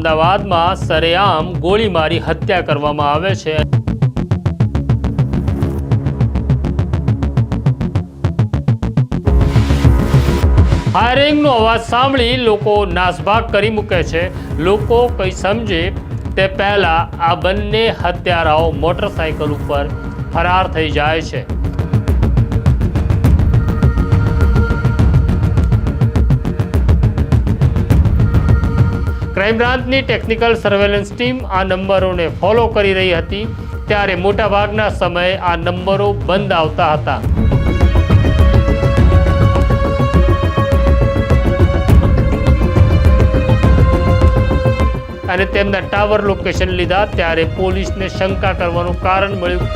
અમદાવાદમાં સરેઆમ ગોળી મારી હત્યા કરવામાં આવે છે. ફાયરિંગનો અવાજ સાંભળી લોકો નાસભાગ કરી મૂકે છે. લોકો કંઈ સમજે તે પહેલાં આ બંને હત્યારાઓ મોટરસાયકલ ઉપર ફરાર થઈ જાય છે. ક્રાઇમ બ્રાન્ચની ટેકનિકલ સર્વેલન્સ ટીમ આ નંબરોને ફોલો કરી રહી હતી ત્યારે મોટાભાગના સમયે આ નંબરો બંધ આવતા હતા. અને તેમના ટાવર લોકેશન લીધા ત્યારે પોલીસને શંકા કરવાનું કારણ મળ્યું.